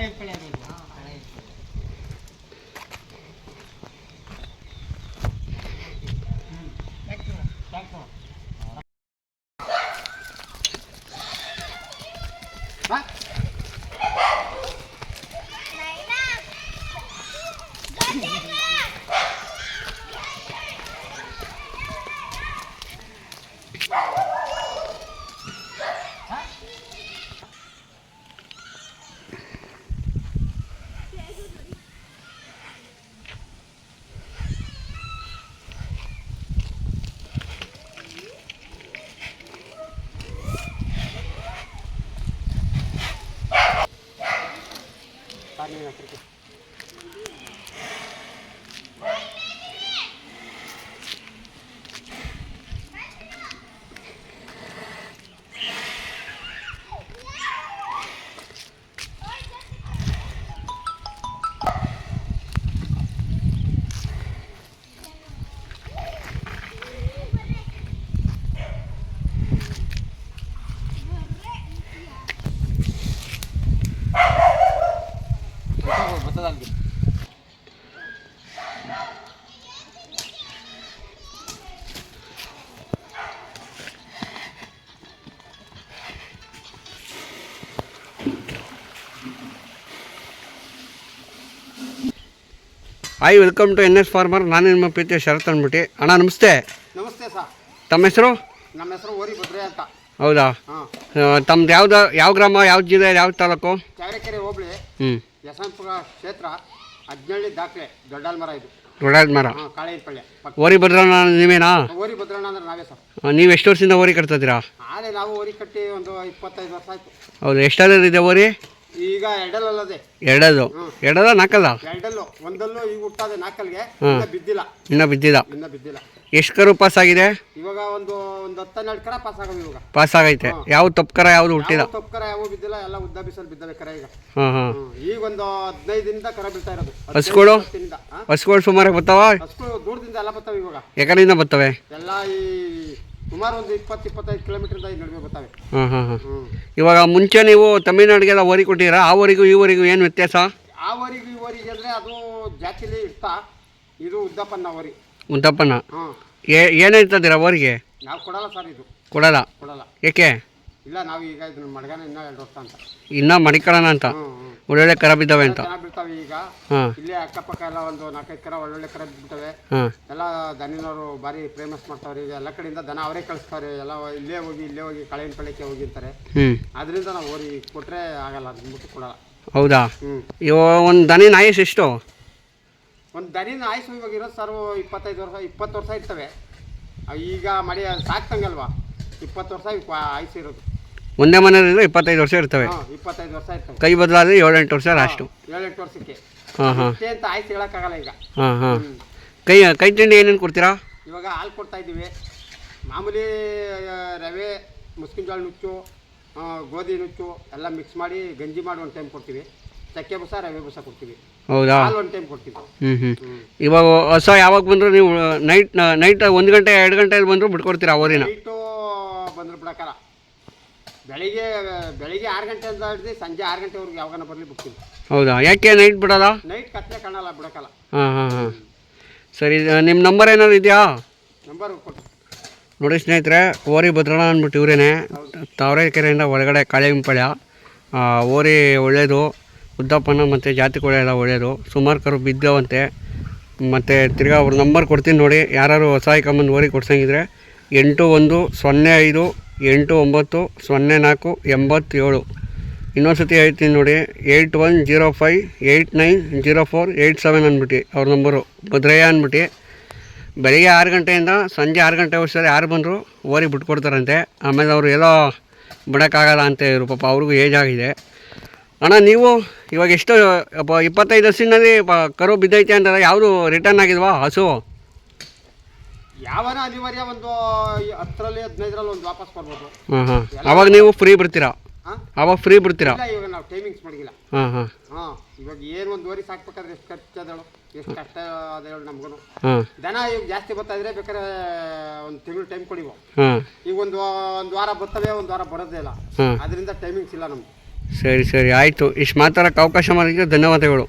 Ahí, espérate. தண்ணி வச்சுருக்கேன். Hi welcome to N S farmer ನಾನು ನಿಮ್ಮ ಪ್ರೀತಿಯ ಶರತ್ ಅಂದ್ಬಿಟ್ಟು. ಅಣ್ಣ ನಮಸ್ತೆ. ನಮಸ್ತೆ ಸರ್. ತಮ್ಮ ಹೆಸರು? ನಮ್ಮ ಹೆಸರು ಓರಿ ಭದ್ರೆ ಅಂತ. ಹೌದಾ? ಹಾಂ. ತಮ್ದು ಯಾವ್ದು ಯಾವ ಗ್ರಾಮ ಯಾವ ಜಿಲ್ಲೆ ಯಾವ ತಾಲೂಕು? ಚಾವರೆಕೆರೆ ಹೋಬಳಿ. ಹ್ಞೂ ಯಶವಂತಪುರ ಕ್ಷೇತ್ರ ಹದಿನೇಳಿ ದಾಖಲೆ ದೊಡ್ಡಲ್ ಮರ ಇದು. ದೊಡ್ಡದ ಮರ. ಹಾಂ ಪಕ್ಕ. ಓರಿ ಭದ್ರಣ್ಣ ನೀವೇನಾ? ಓರಿ ಭದ್ರಣ್ಣ ಅಂದ್ರೆ ನಾವೇ ಸರ್. ನೀವು ಎಷ್ಟು ವರ್ಷದಿಂದ ಓರಿ ಕಟ್ತಿದ್ದೀರಾ ಆಲೆ ನಾವು ಓರಿ ಕಟ್ಟಿ ಒಂದು ಇಪ್ಪತ್ತೈದು ವರ್ಷ ಆಯ್ತು. ಹೌದು ಎಷ್ಟಾದ್ರೂ ಇದೆ ಓರಿ? ಈಗ ಎಡಲಲ್ಲದೆ. ಎರಡದು ಎಡದ ನಾಲ್ಕಲ್ಲ ಎರಡಲ್ಲು ಒಂದಲ್ಲೂ ಈಗ ಹುಟ್ಟಾದೆ ನಾಕಲ್ಗೆ. ಇನ್ನ ಬಿದ್ದಿಲ್ಲ. ಇನ್ನೂ ಬಿದ್ದಿಲ್ಲ. ಇನ್ನ ಬಿದ್ದಿಲ್ಲ. ಎಷ್ಟು ಕರು ಪಾಸ್ ಆಗಿದೆ? ಇವಾಗ ಒಂದು ಒಂದು ಹತ್ತೆರಡು ಕರ ಪಾಸ್ ಆಗೋದು ಇವಾಗ. ಪಾಸ್ ಆಗೈತೆ. ಯಾವ ತಪ್ಪಕರ ಯಾವ್ದು ಹುಟ್ಟಿಲ್ಲ? ಯಾವ ತಪ್ಪು ಕರ ಯಾವ ಬಿದ್ದಿಲ್ಲ ಎಲ್ಲ ಉದ್ದ ಬಿಸಲು ಬಿದ್ದವೆ ಕರ ಈಗ. ಹಾಂ ಹಾಂ ಹ್ಮ್. ಈಗ ಒಂದು ಹದಿನೈದು ದಿನದ ಕರ ಬೀಳ್ತಾ ಇರೋದು. ಹಸ್ಗಳು? ಹಸ್ಕೊಳು. ಹಸುಗಳು ಸುಮಾರು ಬರ್ತಾವ ಹಸ್ಗಳು ದೂರದಿಂದ ಎಲ್ಲ ಬರ್ತಾವೆ ಇವಾಗ. ಎಕಡೆಯಿಂದ ಬರ್ತವೆ ಎಲ್ಲ ಈ ಸುಮಾರು ಒಂದು ಇಪ್ಪತ್ತು ಇಪ್ಪತ್ತೈದು ಕಿಲೋಮೀಟರ್ ನಡುವೆ ಬರ್ತಾವೆ. ಹಾಂ ಹಾಂ ಹಾಂ ಇವಾಗ ಮುಂಚೆ ನೀವು ತಮಿಳ್ನಾಡಿಗೆಲ್ಲ ಓರಿ ಕೊಟ್ಟಿರಾ ಆ ಊರಿಗೂ ಈ ಏನು ವ್ಯತ್ಯಾಸ? ಆ ವರಿಗೆ ಈ ವರಿಗೆ ಅಂದರೆ ಅದು ಜಾತಿಲಿ ಇರ್ತಾ. ಇದು ಉದ್ದಪ್ಪನ ವರಿ ಉದ್ದಪ್ಪನ? ಹಾಂ ಏ ಏನು ಹೇಳ್ತಿದ್ದೀರಾ ಓರಿಗೆ ನಾವು ಕೊಡಲ್ಲ ಸರ್ ಇದು. ಕೊಡಲ್ಲ? ಕೊಡಲ್ಲ. ಏಕೆ? ಇಲ್ಲ ನಾವು ಈಗ ಇದನ್ನ ಮಡ್ಗಾನ ಇನ್ನೂ ಎರಡು ವರ್ಷ ಅಂತ. ಇನ್ನೂ ಮಡಿಕೊಳ್ಳೋಣ ಅಂತ? ಒಳ್ಳೊಳ್ಳೆ ಕರ ಬಿದ್ದಾವೆ ಅಂತ. ಈಗ ಇಲ್ಲಿ ಅಕ್ಕಪಕ್ಕ ಎಲ್ಲ ಒಂದು ನಾಲ್ಕೈದು ಕರ ಒಳ್ಳೊಳ್ಳೆ ಕರ ಬಿಡ್ತವೆ. ಎಲ್ಲ ದನಿನವರು ಬಾರಿ ಫೇಮಸ್ ಮಾಡ್ತಾವ್ರಿ. ಈಗ ಎಲ್ಲ ಕಡೆಯಿಂದ ದನ ಅವರೇ ಕಳಿಸ್ತಾರೆ. ಎಲ್ಲ ಇಲ್ಲೇ ಹೋಗಿ ಇಲ್ಲೇ ಹೋಗಿ ಕಳೆಯಿನ ಪಳ್ಳಿಕೆ ಹೋಗಿರ್ತಾರೆ. ಅದರಿಂದ ನಾವು ಓರಿ ಕೊಟ್ಟರೆ ಆಗಲ್ಲ ಅಂದ್ಬಿಟ್ಟು ಕೊಡಲ್ಲ. ಹೌದಾ? ಇವಾಗ ಇವ ಒಂದು ದನಿ ನಾಯಿಸ್ ಎಷ್ಟು? ಒಂದು ದನಿನ ನಾಯಿಸ್ ಇವಾಗ ಇರೋದು ಸರ್ ಇಪ್ಪತ್ತೈದು ವರ್ಷ ಇಪ್ಪತ್ತು ವರ್ಷ ಇರ್ತವೆ. ಈಗ ಮಡಿ ಸಾಕ್ತಂಗಲ್ವಾ? ಇಪ್ಪತ್ತು ವರ್ಷ ಆಯ್ಸು ಇರೋದು. ಒಂದೇ ಮನೆಯಲ್ಲಿದ್ರೆ ಇಪ್ಪತ್ತೈದು ವರ್ಷ ಇರ್ತವೆ. ಹಾಂ ಇಪ್ಪತ್ತೈದು ವರ್ಷ ಇರ್ತವೆ. ಕೈ ಬದಲಾದ್ರೆ ಏಳೆಂಟು ವರ್ಷ ಅಷ್ಟು ಏಳೆಂಟು ವರ್ಷಕ್ಕೆ. ಹಾಂ ಹಾಂ. ಅಷ್ಟೇ ಅಂತ ಆಯ್ತು ಹೇಳೋಕ್ಕಾಗಲ್ಲ ಈಗ. ಹಾಂ ಹಾಂ. ಹ್ಮ್. ಕೈ ಕೈ ತಿಂಡಿ ಏನೇನು ಕೊಡ್ತೀರಾ? ಇವಾಗ ಹಾಲು ಕೊಡ್ತಾ ಇದ್ದೀವಿ. ಮಾಮೂಲಿ ಆ, ರವೆ ಮುಸ್ಕಿನ ಜೋಳ ನುಚ್ಚು ಆ, ಗೋಧಿ ನುಚ್ಚು ಎಲ್ಲ ಮಿಕ್ಸ್ ಮಾಡಿ ಗಂಜಿ ಮಾಡಿ ಒಂದು ಟೈಮ್ ಕೊಡ್ತೀವಿ. ಚಕ್ಕೆ ಬುಸ ರವೆ ಬುಸ ಕೊಡ್ತೀವಿ. ಹೌದಾ? ಹಾಲು ಒಂದು ಟೈಮ್ ಕೊಡ್ತೀವಿ. ಹ್ಞೂ ಹ್ಞೂ ಹ್ಞೂ ಇವಾಗ ಹೊಸ ಯಾವಾಗ ಬಂದರೂ ನೀವು ನೈಟ್ ನೈಟ್ ಒಂದು ಗಂಟೆ ಎರಡು ಗಂಟೆಯಲ್ಲಿ ಬಂದರೂ ಬಿಟ್ಕೊಡ್ತೀರಾ ಅವರಿನ? ನೈಟು ಬಂದ್ರು ಬಿಡಕ್ಕಲ್ಲ ಬೆಳಿಗ್ಗೆ ಬೆಳಿಗ್ಗೆ ಆರು ಗಂಟೆ ಅಂತ ಹಿಡ್ದು ಸಂಜೆ ಆರು ಗಂಟೆವರೆಗೆ ಯಾವಾಗ ಬರಲಿ ಬಿಡ್ತೀನಿ ಹೌದಾ? ಯಾಕೆ ನೈಟ್ ಬಿಡೋಲ್ಲ? ನೈಟ್ ಕತ್ಲೆ ಕಾಣಲ್ಲ ಬಿಡಕಲ್ಲ ಹಾಂ ಹಾಂ ಹಾಂ. ಸರಿ ನಿಮ್ಮ ನಂಬರ್ ಏನಾದ್ರು ಇದೆಯಾ? ನಂಬರ್ ಕೊಟ್ಟು ನೋಡಿ ಸ್ನೇಹಿತರೆ ಓರಿ ಭದ್ರಣ ಅಂದ್ಬಿಟ್ಟು ಇವರೇನೆ. ತಾವರೆಕೆರೆಯಿಂದ ಒಳಗಡೆ ಕಾಳಿಂಪಾಳ್ಯ ಓರಿ ಒಳ್ಳೆಯದು ಉದ್ದಪ್ಪನ ಮತ್ತು ಜಾತಿ ಕೋಳಿ ಎಲ್ಲ ಒಳ್ಳೆಯದು ಸುಮಾರು ಕರು ಬಿದ್ದವಂತೆ. ಮತ್ತು ತಿರ್ಗಾ ಅವ್ರ ನಂಬರ್ ಕೊಡ್ತೀನಿ ನೋಡಿ. ಯಾರು ಹೊಸ ಐಕಮ್ಮಂದು ಓರಿ ಕೊಡ್ಸಂಗಿದ್ರೆ ಎಂಟು ಒಂದು ಸೊನ್ನೆ ಐದು ಎಂಟು ಒಂಬತ್ತು ಸೊನ್ನೆ ನಾಲ್ಕು ಎಂಬತ್ತೇಳು. ಇನ್ನೊಂದು ಸತಿ ಹೇಳ್ತೀನಿ ನೋಡಿ eight one zero five eight nine zero four eight seven ಅಂದ್ಬಿಟ್ಟು ಅವ್ರ ನಂಬರು ಭದ್ರಯ್ಯ ಅಂದ್ಬಿಟ್ಟು ಬೆಳಿಗ್ಗೆ ಆರು ಗಂಟೆಯಿಂದ ಸಂಜೆ ಆರು ಗಂಟೆ ವರ್ಷದಲ್ಲಿ ಯಾರು ಬಂದರು ಓರಿ ಬಿಟ್ಕೊಡ್ತಾರಂತೆ. ಆಮೇಲೆ ಅವರು ಎಲ್ಲೋ ಬಿಡೋಕ್ಕಾಗಲ್ಲ ಅಂತ ಇವರು ಪಾಪ ಅವ್ರಿಗೂ ಏಜ್ ಆಗಿದೆ. ಅಣ್ಣ, ನೀವು ಇವಾಗ ಎಷ್ಟು ಇಪ್ಪತ್ತೈದು ಪ- ಕರು ಬಿದ್ದೈತೆ ಅಂತಾರೆ ಯಾವುದು ರಿಟರ್ನ್ ಆಗಿದ್ವಾ ಹಸು? ಯಾವನ ಅನಿವಾರ್ಯ ಒಂದು ಹತ್ತರಲ್ಲಿ ಹದಿನೈದರಲ್ಲಿ ಒಂದು ವಾಪಸ್ ಬರ್ಬೋದು? ಹಾಂ ಹಾಂ ಅವಾಗ ನೀವು ಫ್ರೀ ಬಿಡ್ತೀರಾ ಅವಾಗ ಫ್ರೀ ಬಿಡ್ತೀರಾ ಇಲ್ಲ ಇವಾಗ ನಾವು ಟೈಮಿಂಗ್ಸ್ ಮಾಡಿಲ್ಲ ಹಾಂ ಹಾಂ ಹಾಂ ಇವಾಗ ಏನು ಒಂದು ವರಿ ಸಾಕ್ಬೇಕಾದ್ರೆ ಎಷ್ಟು ಖರ್ಚು ಅದೇಳು ಎಷ್ಟು ಕಷ್ಟ ಅದೇಳು ನಮ್ಗೂ ಹಾಂ ದನ ಇವಾಗ ಜಾಸ್ತಿ ಬರ್ತಾ ಇದ್ರೆ ಬೇಕಾದ್ರೆ ಒಂದು ತಿಂಗಳು ಟೈಮ್ ಕೊಡಿವು. ಹಾಂ ಈಗ ಒಂದು ಒಂದು ವಾರ ಬರ್ತವೆ ಒಂದು ವಾರ ಬರೋದೇ ಇಲ್ಲ. ಹಾಂ ಅದರಿಂದ ಟೈಮಿಂಗ್ಸ್ ಇಲ್ಲ ನಮ್ಗೆ ಸರಿ ಸರಿ ಆಯಿತು. ಇಷ್ಟು ಮಾತಾಡೋಕ್ಕೆ ಅವಕಾಶ ಮಾಡಿದ್ರೆ ಧನ್ಯವಾದಗಳು.